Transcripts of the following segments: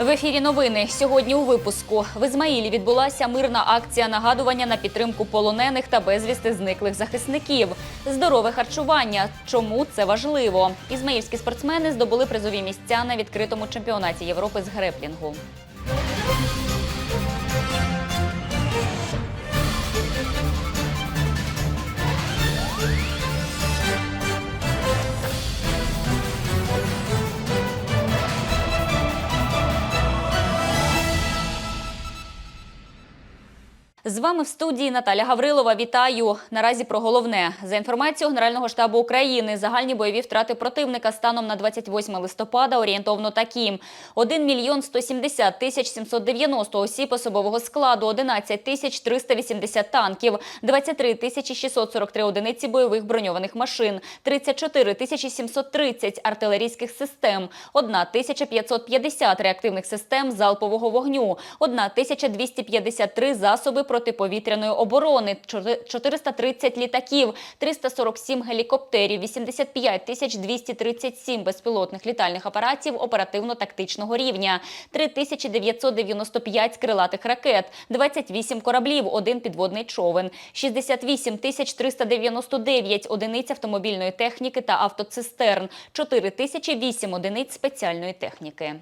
В ефірі новини сьогодні у випуску в Ізмаїлі відбулася мирна акція нагадування на підтримку полонених та безвісти зниклих захисників. Здорове харчування. Чому це важливо? Ізмаїльські спортсмени здобули призові місця на відкритому чемпіонаті Європи з греплінгу. З вами в студії Наталя Гаврилова. Вітаю. Наразі про головне. За інформацією Генерального штабу України, загальні бойові втрати противника станом на 28 листопада орієнтовно такі: 1 мільйон 170 тисяч 790 осіб особового складу, 11 тисяч 380 танків, 23 тисячі 643 одиниці бойових броньованих машин, 34 тисячі 730 артилерійських систем, 1 тисяча 550 реактивних систем залпового вогню, 1 тисяча 253 засоби протиповітряної оборони, 430 літаків, 347 гелікоптерів, 85 тисяч 237 безпілотних літальних апаратів оперативно-тактичного рівня, 3995 крилатих ракет, 28 кораблів, один підводний човен, 68 тисяч 399 одиниць автомобільної техніки та автоцистерн, 4 тисячі 8 одиниць спеціальної техніки.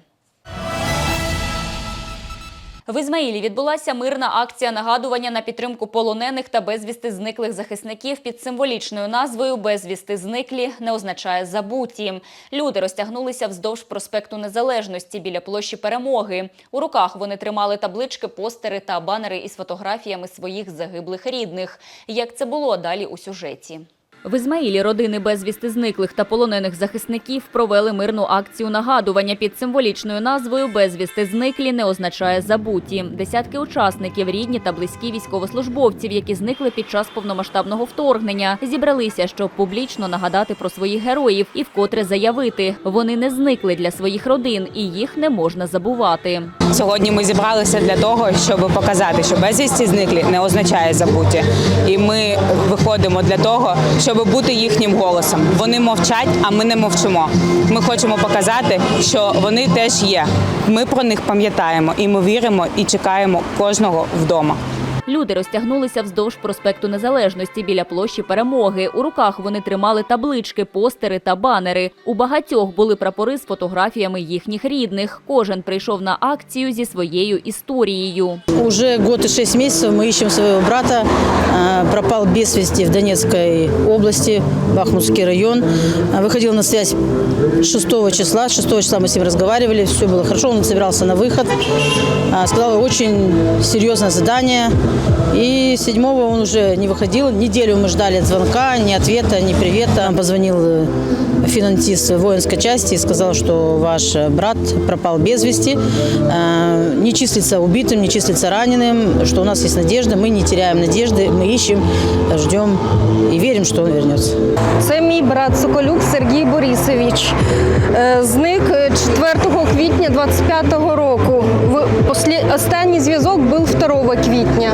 В Ізмаїлі відбулася мирна акція нагадування на підтримку полонених та безвісти зниклих захисників під символічною назвою Безвісти зниклі не означає забуті. Люди розтягнулися вздовж проспекту Незалежності біля площі Перемоги. У руках вони тримали таблички, постери та банери із фотографіями своїх загиблих рідних. Як це було далі у сюжеті? В Ізмаїлі родини безвісти зниклих та полонених захисників провели мирну акцію нагадування під символічною назвою Безвісти зниклі не означає забуті. Десятки учасників, рідні та близькі військовослужбовців, які зникли під час повномасштабного вторгнення, зібралися, щоб публічно нагадати про своїх героїв і вкотре заявити, вони не зникли для своїх родин і їх не можна забувати. Сьогодні ми зібралися для того, щоб показати, що безвісті зниклі не означає забуті. І ми виходимо для того, щоб бути їхнім голосом. Вони мовчать, а ми не мовчимо. Ми хочемо показати, що вони теж є. Ми про них пам'ятаємо, і ми віримо і чекаємо кожного вдома. Люди розтягнулися вздовж проспекту Незалежності біля площі Перемоги. У руках вони тримали таблички, постери та банери. У багатьох були прапори з фотографіями їхніх рідних. Кожен прийшов на акцію зі своєю історією. Уже год и шесть месяцев мы ищем своего брата. Э, Пропал без вести в Донецкой области, Бахмутский район. Э, Выходил на связь 6 числа. 6 числа мы с ним разговаривали, все было хорошо. Он собирался на выход. Э, Сказал, очень серьезное задание. И 7 он уже не выходил. Неделю мы ждали звонка, ни ответа, ни привета. Позвонил э, финансист воинской части и сказал, что ваш брат пропал без вести, э, не числится убитым, не числится раненым, что у нас есть надежда, мы не теряем надежды, мы ищем, ждем и верим, что он вернется. Це мій брат Соколюк Сергій Борисович. Е, Зник 4 квітня 25-го року. Останній зв'язок був 2 квітня.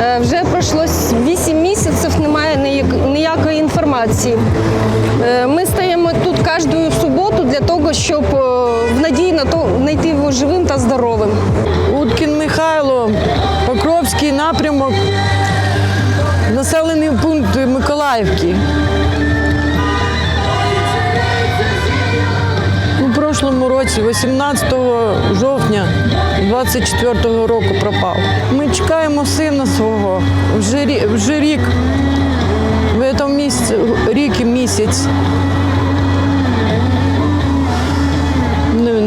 Е, Вже пройшло 8 місяців, немає ніякої інформації. Е, Ми стаємо тут кожну суботу для того, щоб е, в надії на то знайти його живим та здоровим. Уткін Михайло, Покровський напрямок, населений пункт Миколаївки. Прошлому році, 18 жовтня 24 року пропав. Ми чекаємо сина свого вже, рі- вже рік. В цьому місяці, рік і місяць.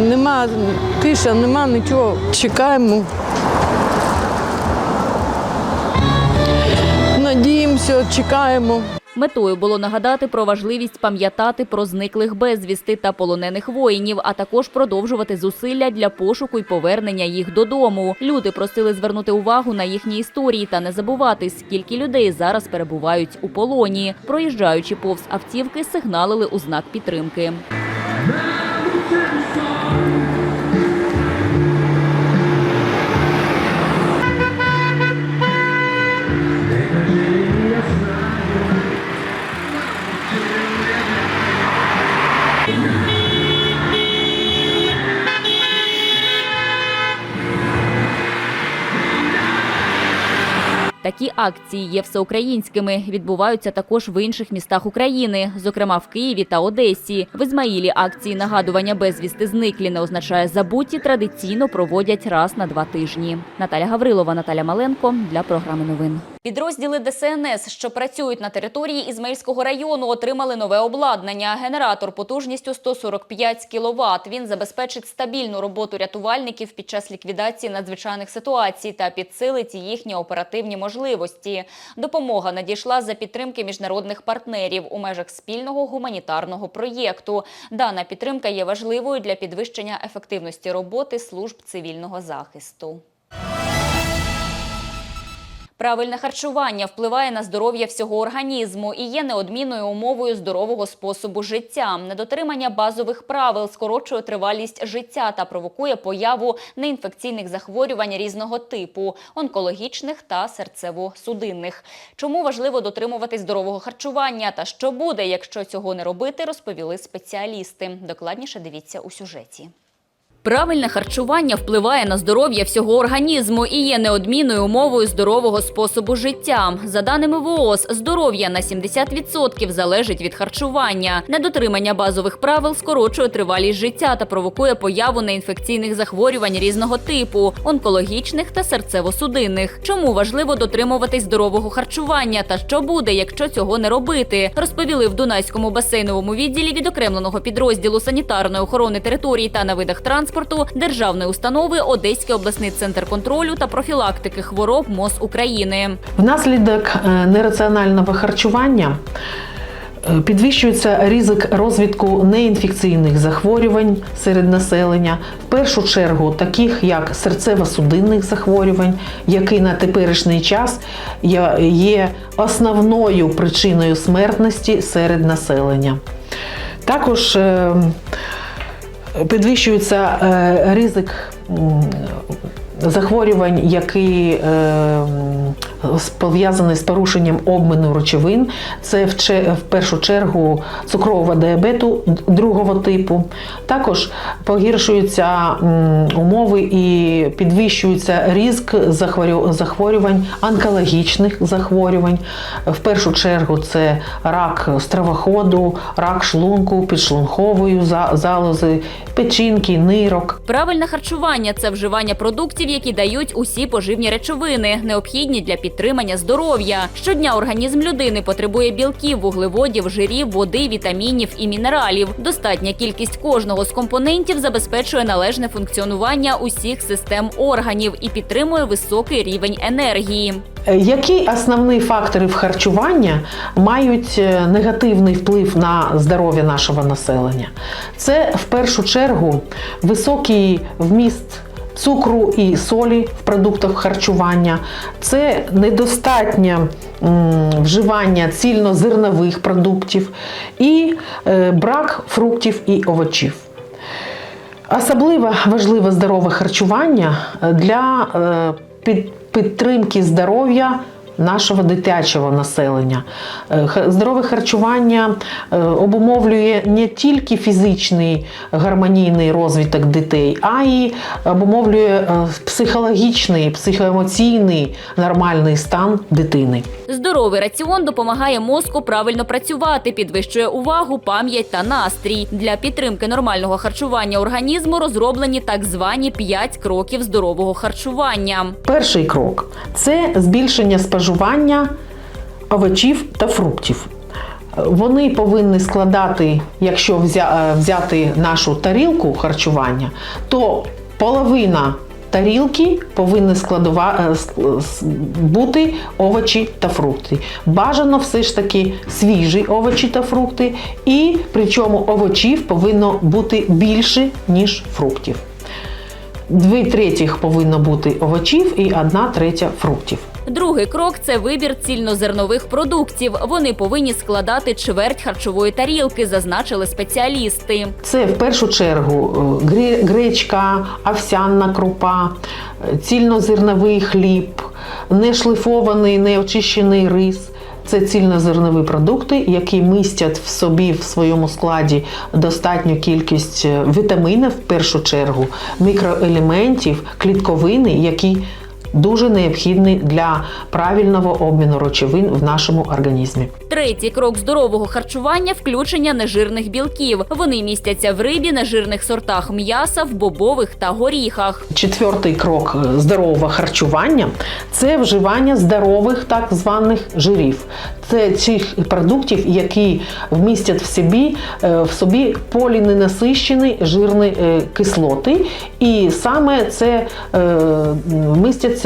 Нема тиша, нема нічого. Чекаємо. Надіємося, чекаємо. Метою було нагадати про важливість пам'ятати про зниклих безвісти та полонених воїнів, а також продовжувати зусилля для пошуку й повернення їх додому. Люди просили звернути увагу на їхні історії та не забувати, скільки людей зараз перебувають у полоні. Проїжджаючи повз автівки, сигналили у знак підтримки. Такі акції є всеукраїнськими. Відбуваються також в інших містах України, зокрема в Києві та Одесі. В Ізмаїлі акції нагадування безвісти зниклі не означає забуті. Традиційно проводять раз на два тижні. Наталя Гаврилова, Наталя Маленко для програми новин. Підрозділи ДСНС, що працюють на території Ізмаїльського району, отримали нове обладнання. Генератор потужністю 145 кВт. Він забезпечить стабільну роботу рятувальників під час ліквідації надзвичайних ситуацій та підсилить їхні оперативні можливості. Допомога надійшла за підтримки міжнародних партнерів у межах спільного гуманітарного проєкту. Дана підтримка є важливою для підвищення ефективності роботи служб цивільного захисту. Правильне харчування впливає на здоров'я всього організму і є неодмінною умовою здорового способу життя. Недотримання базових правил скорочує тривалість життя та провокує появу неінфекційних захворювань різного типу онкологічних та серцево-судинних. Чому важливо дотримуватись здорового харчування та що буде, якщо цього не робити, розповіли спеціалісти. Докладніше дивіться у сюжеті. Правильне харчування впливає на здоров'я всього організму і є неодмінною умовою здорового способу життя. За даними ВООЗ, здоров'я на 70% залежить від харчування. Недотримання базових правил скорочує тривалість життя та провокує появу неінфекційних захворювань різного типу онкологічних та серцево-судинних. Чому важливо дотримуватись здорового харчування та що буде, якщо цього не робити, розповіли в Дунайському басейновому відділі відокремленого підрозділу санітарної охорони територій та на видах транспорту державної установи Одеський обласний центр контролю та профілактики хвороб МОЗ України. Внаслідок е, нераціонального харчування е, підвищується ризик розвитку неінфекційних захворювань серед населення, в першу чергу таких як серцево-судинних захворювань, які на теперішній час є- є основною причиною смертності серед населення. Також е, підвищується е, ризик захворювань, які е, з- пов'язані з порушенням обміну речовин. Це в, першу чергу цукрового діабету другого типу. Також погіршуються умови і підвищується ризик захворювань, онкологічних захворювань. В першу чергу це рак стравоходу, рак шлунку, підшлункової залози, печінки, нирок. Правильне харчування це вживання продуктів, які дають усі поживні речовини, необхідні для підтримання здоров'я. Щодня організм людини потребує білків, вуглеводів, жирів, води, вітамінів і мінералів. Достатня кількість кожного з компонентів забезпечує належне функціонування усіх систем органів і підтримує високий рівень енергії. Які основні фактори в харчування мають е, негативний вплив на здоров'я нашого населення? Це в першу чергу високий вміст цукру і солі в продуктах харчування, це недостатнє вживання цільнозернових продуктів і е, брак фруктів і овочів. Особливо важливе здорове харчування для е, підтримки здоров'я нашого дитячого населення. Е, Здорове харчування е, обумовлює не тільки фізичний гармонійний розвиток дітей, а й обумовлює е, психологічний, психоемоційний нормальний стан дитини. Здоровий раціон допомагає мозку правильно працювати, підвищує увагу, пам'ять та настрій. Для підтримки нормального харчування організму розроблені так звані 5 кроків здорового харчування. Перший крок це збільшення споживання овочів та фруктів. Вони повинні складати, якщо е, взяти нашу тарілку харчування, то половина тарілки повинні складова, е, бути овочі та фрукти. Бажано все ж таки свіжі овочі та фрукти, і причому овочів повинно бути більше, ніж фруктів. Дві третіх повинно бути овочів і одна третя фруктів. Другий крок це вибір цільнозернових продуктів. Вони повинні складати чверть харчової тарілки, зазначили спеціалісти. Це в першу чергу е, гречка, овсяна крупа, е, цільнозерновий хліб, нешлифований, неочищений рис. Це цільнозернові продукти, які містять в собі в своєму складі достатню кількість е, вітамінів в першу чергу, мікроелементів, клітковини, які дуже необхідний для правильного обміну речовин в нашому організмі. Третій крок здорового харчування включення нежирних білків. Вони містяться в рибі, нежирних сортах м'яса, в бобових та горіхах. Четвертий крок е, здорового харчування це вживання здорових так званих жирів. Це цих продуктів, які вмістять в собі, е, в собі поліненасищені жирні е, кислоти, і саме це е,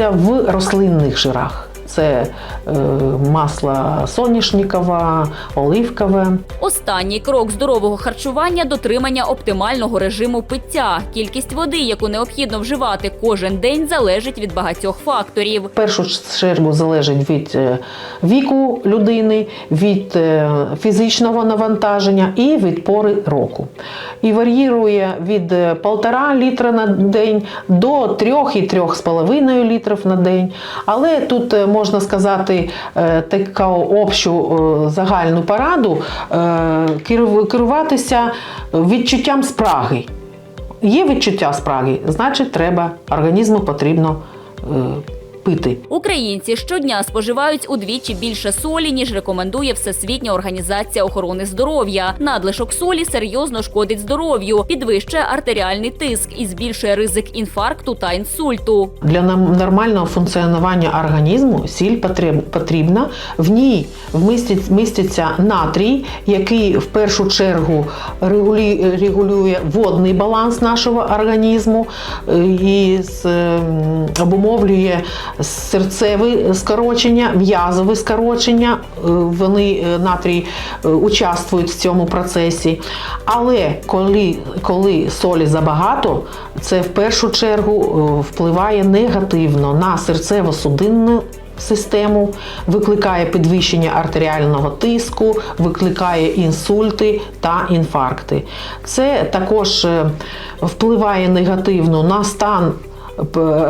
вмістяться в рослинних жирах. Це е, масло соняшникове, оливкове. Останній крок здорового харчування дотримання оптимального режиму пиття. Кількість води, яку необхідно вживати кожен день, залежить від багатьох факторів. В першу чергу залежить від е, віку людини, від е, фізичного навантаження і від пори року. І варіює від е, 1,5 літра на день до 3 і 3,5 літрів на день. Але тут е, можна сказати така таку общу е, загальну пораду е, керуватися відчуттям спраги. Є відчуття спраги, значить, треба організму потрібно е, пити. Українці щодня споживають удвічі більше солі, ніж рекомендує Всесвітня організація охорони здоров'я. Надлишок солі серйозно шкодить здоров'ю, підвищує артеріальний тиск і збільшує ризик інфаркту та інсульту. Для нормального функціонування організму сіль потрібна. В ній міститься натрій, який в першу чергу регулює водний баланс нашого організму е, і обумовлює серцеве скорочення, м'язове скорочення. Е, Вони е, натрій е, участвують в цьому процесі. Але коли, коли солі забагато, це в першу чергу впливає негативно на серцево-судинну систему, викликає підвищення артеріального тиску, викликає інсульти та інфаркти. Це також впливає негативно на стан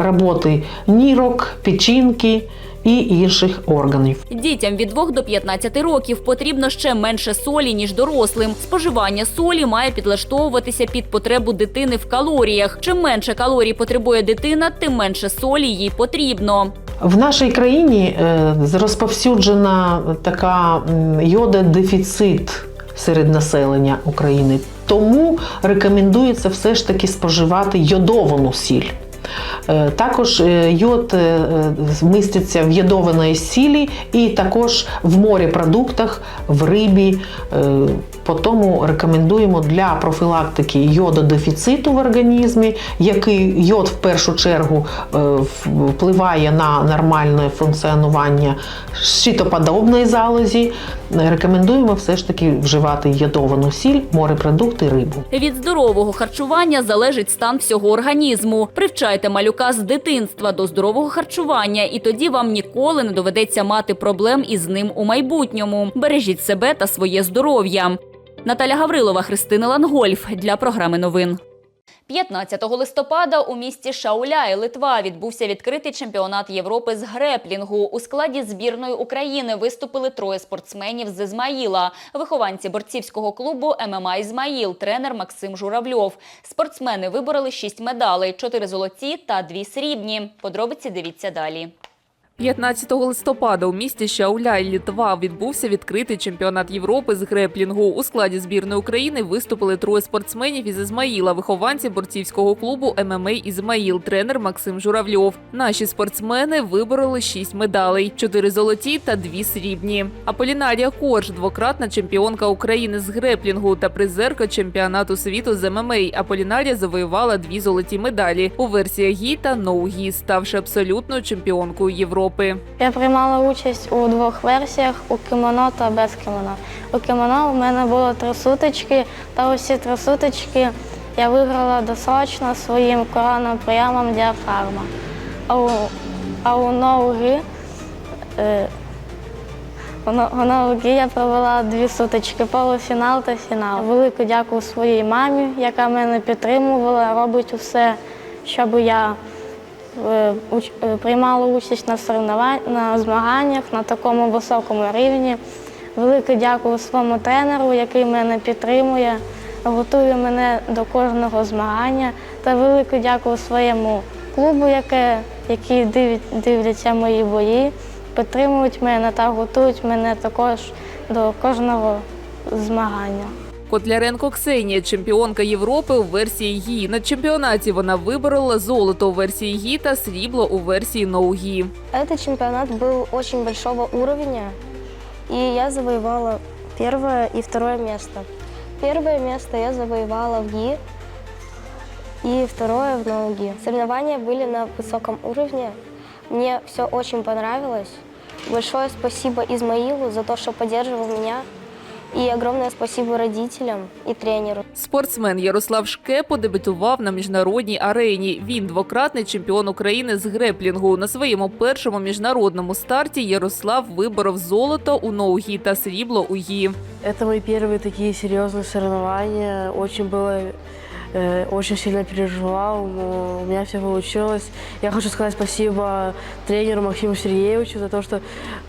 роботи нірок, печінки і інших органів. Дітям від 2 до 15 років потрібно ще менше солі, ніж дорослим. Споживання солі має підлаштовуватися під потребу дитини в калоріях. Чим менше калорій потребує дитина, тим менше солі їй потрібно. В нашій країні е, розповсюджена така м, йододефіцит серед населення України. Тому рекомендується все ж таки споживати йодовану сіль. Е, Також е, йод е, міститься в ядованій сілі і також в морепродуктах, в рибі. Тому рекомендуємо для профілактики йододефіциту в організмі, який йод в першу чергу е, впливає на нормальне функціонування щитоподобної залозі. Рекомендуємо все ж таки вживати йодовану сіль, морепродукти, рибу. Від здорового харчування залежить стан всього організму. Привчайте малюка з дитинства до здорового харчування, і тоді вам ніколи не доведеться мати проблем із ним у майбутньому. Бережіть себе та своє здоров'я. Наталя Гаврилова, Христина Лангольф для програми новин. 15 листопада у місті Шауляй, Литва, відбувся відкритий чемпіонат Європи з греплінгу. У складі збірної України виступили троє спортсменів з Ізмаїла, вихованці борцівського клубу ММА Ізмаїл, тренер Максим Журавльов. Спортсмени вибороли шість медалей: чотири золоті та дві срібні. Подробиці дивіться далі. 15 листопада у місті Шауляй, Літва, відбувся відкритий чемпіонат Європи з греплінгу. У складі збірної України виступили троє спортсменів із Ізмаїла, вихованці борцівського клубу ММА Ізмаїл, тренер Максим Журавльов. Наші спортсмени вибороли шість медалей: чотири золоті та дві срібні. Аполінарія Корж, двократна чемпіонка України з греплінгу та призерка чемпіонату світу з ММА. Аполінарія завоювала дві золоті медалі у версіях гі та ноу-гі, ставши абсолютною чемпіонкою Європи. Я приймала участь у двох версіях у кімоно та без кімоно. У кімоно у мене було три сутички, та усі три сутички я виграла досрочно своїм коронним прийомом діафрагма. А у, а у ноуги е, у но- ноуги я провела дві сутички, полуфінал та фінал. Велику дякую своїй мамі, яка мене підтримувала, робить усе, щоб я приймала участь на на змаганнях на такому високому рівні. Велике дякую своєму тренеру, який мене підтримує, готує мене до кожного змагання. Та велике дякую своєму клубу, яке, які дивлять- дивляться мої бої, підтримують мене та готують мене також до кожного змагання. Котляренко Ксенія, чемпіонка Європи у версії гі. На чемпіонаті вона виборола золото у версії гі та срібло у версії ноу-гі. Этот чемпионат был очень большого уровня, и я завоевала первое и второе место. Первое место я завоевала в ГИ, и второе в ноуги. Соревнования были на высоком уровне. Мне все очень понравилось. Большое спасибо Измаилу за то, что поддерживал меня. И огромное спасибо родителям и тренеру. Спортсмен Ярослав Шкепо дебютував на міжнародній арені. Він двократний чемпіон України з греплінгу. На своєму першому міжнародному старті Ярослав виборов золото у ноугі та срібло у гі. Это мои первые такие серьезные соревнования. Очень было, э, очень сильно переживал, но у меня все получилось. Я хочу сказать спасибо тренеру Максиму Сергеевичу за то, что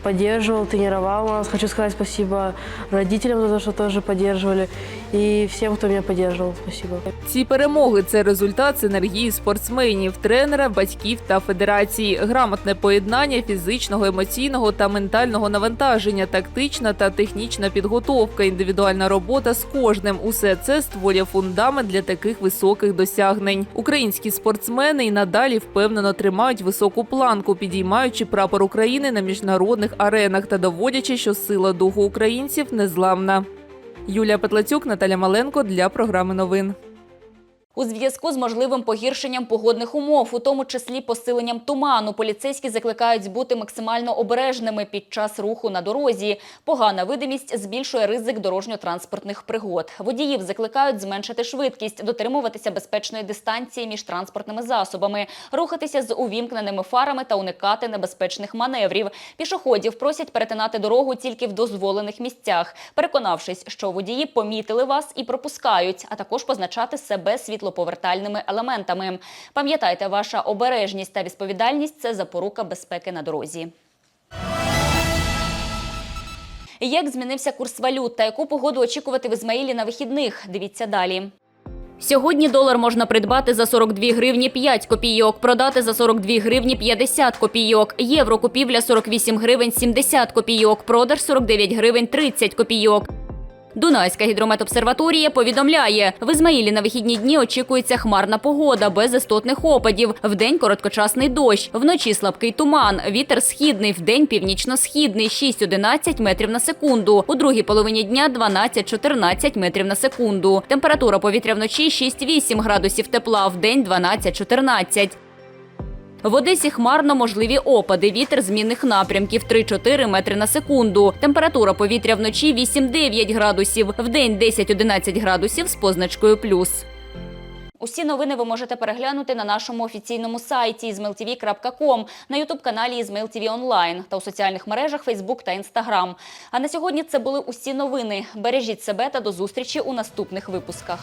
поддерживал, тренировал нас. Хочу сказать спасибо родителям за то, что тоже поддерживали. И всем, кто меня поддерживал. Спасибо. Ці перемоги це результат синергії спортсменів, тренера, батьків та федерації, грамотне поєднання фізичного, емоційного та ментального навантаження, тактична та технічна підготовка, індивідуальна робота з кожним. Усе це створює фундамент для таких високих досягнень. Українські спортсмени і надалі впевнено тримають високу планку, підіймаючи прапор України на міжнародних аренах та доводячи, що сила духу українців незламна. Юлія Петлацюк, Наталя Маленко для програми новин. У зв'язку з можливим погіршенням погодних умов, у тому числі посиленням туману, поліцейські закликають бути максимально обережними під час руху на дорозі. Погана видимість збільшує ризик дорожньо-транспортних пригод. Водіїв закликають зменшити швидкість, дотримуватися безпечної дистанції між транспортними засобами, рухатися з увімкненими фарами та уникати небезпечних маневрів. Пішоходів просять перетинати дорогу тільки в дозволених місцях, переконавшись, що водії помітили вас і пропускають, а також позначати себе світлоповертальними елементами. Пам'ятайте, ваша обережність та відповідальність це запорука безпеки на дорозі. Як змінився курс валют та яку погоду очікувати в Ізмаїлі на вихідних? Дивіться далі. Сьогодні долар можна придбати за 42 гривні 5 копійок, продати за 42 гривні 50 копійок. Євро купівля 48 гривень 70 копійок, продаж 49 гривень 30 копійок. Дунайська гідрометобсерваторія повідомляє, в Ізмаїлі на вихідні дні очікується хмарна погода без істотних опадів. Вдень короткочасний дощ, вночі слабкий туман, вітер східний, вдень північно-східний 6-11 метрів на секунду. У другій половині дня 12-14 метрів на секунду. Температура повітря вночі 6-8 градусів тепла, вдень 12-14. В Одесі хмарно можливі опади. Вітер змінних напрямків 3-4 метри на секунду. Температура повітря вночі 8-9 градусів. Вдень 10-11 градусів з позначкою плюс. Усі новини ви можете переглянути на нашому офіційному сайті izmailtv.com, на ютуб-каналі Izmail TV Online та у соціальних мережах Facebook та Instagram. А на сьогодні це були усі новини. Бережіть себе та до зустрічі у наступних випусках.